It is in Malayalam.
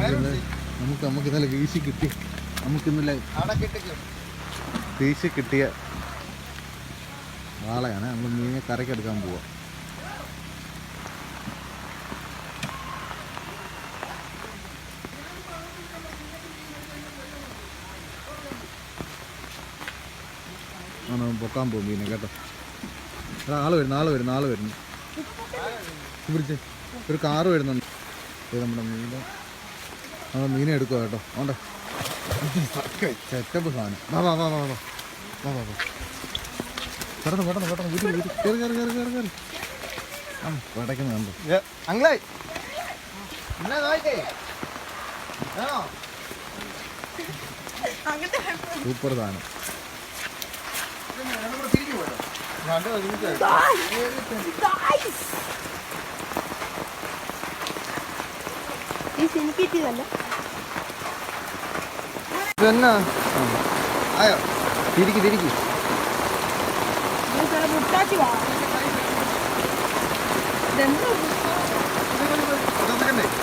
നമുക്ക് നമുക്ക് ഇന്നലെ വീശി കിട്ടി. നമുക്ക് ഇന്നലെ വീശി കിട്ടിയ വാളയാണ് നമ്മൾ മീനെ കരക്കെടുക്കാൻ പോവാം. ആണ് പൊക്കാൻ പോകും മീനെ കേട്ടോ. ആൾ വരുന്നു ആൾ വരുന്നു ആൾ വരുന്നു. പിടിച്ച് ഒരു കാറ് വരുന്നുണ്ട്. ഇത് നമ്മുടെ മീനെ. നമ്മൾ മീനെ എടുക്കുക കേട്ടോ. ഓണ്ടേ. സെറ്റപ്പ് സാധനം. വാ വാ വാ വാ വാ. വാ വാ വാ. പെട്ടെന്ന് പെട്ടെന്ന് പെട്ടെന്ന്. വീട്ടിൽ വീട്ടിൽ കയറി കയറി കയറി കയറി കയറി ആ പടയ്ക്കുന്ന കണ്ടോ അങ്ങളെ സൂപ്പർ സാധനം. രണ്ട് ഇത് എനിക്ക് കിട്ടിയതല്ല ഇതെന്നാ? ആയോ? തിരിക്ക് തിരിക്ക്. ഇതെന്താ?